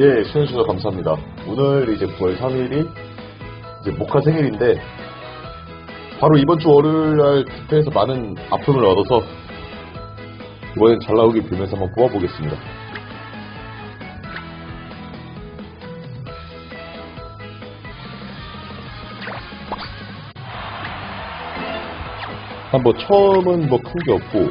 예, 시청해주셔서 감사합니다. 오늘 이제 9월 3일이 이제 모카 생일인데, 바로 이번 주 월요일 날 투표에서 많은 아픔을 얻어서, 이번엔 잘 나오길 빌면서 한번 뽑아보겠습니다. 한번 처음은 뭐 큰 게 없고,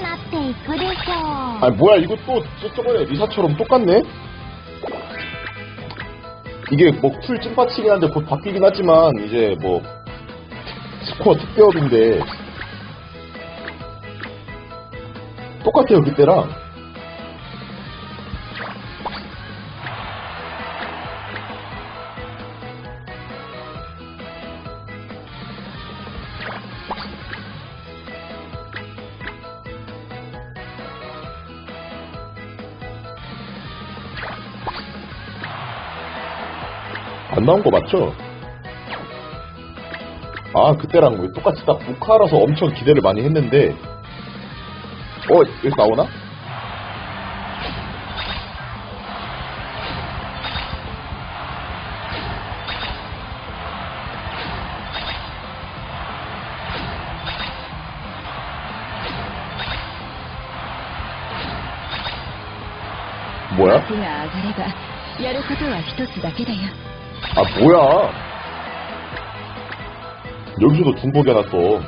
문 앞에 있거든요. 아 뭐야 이거 또 저- 저번에 리사처럼 똑같네? 이게 뭐풀 찐빠치긴 한데 곧 바뀌긴 하지만 이제 뭐 스코어 특별인데 똑같아요 그때랑 안 나온 거 맞죠? 아, 그때랑 왜 똑같이 딱 모카라서 엄청 기대를 많이 했는데, 어, 여기서 나오나? 뭐야? 幕が上がればやることは一つだけだよ 아, 뭐야? 여기서도 중복이 하나 또.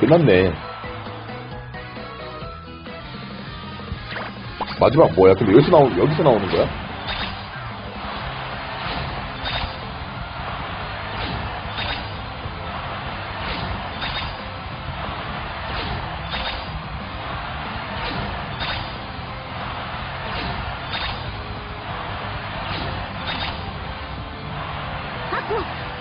끝났네. 마지막 뭐야? 근데 여기서 나오, 여기서 나오는 거야?「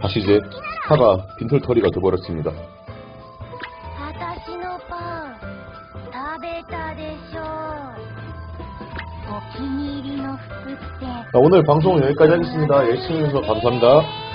다시 이제 차가 빈털터리가 돼버렸습니다. 자, 오늘 방송은 여기까지 하겠습니다. 열심히 해주셔서 감사합니다.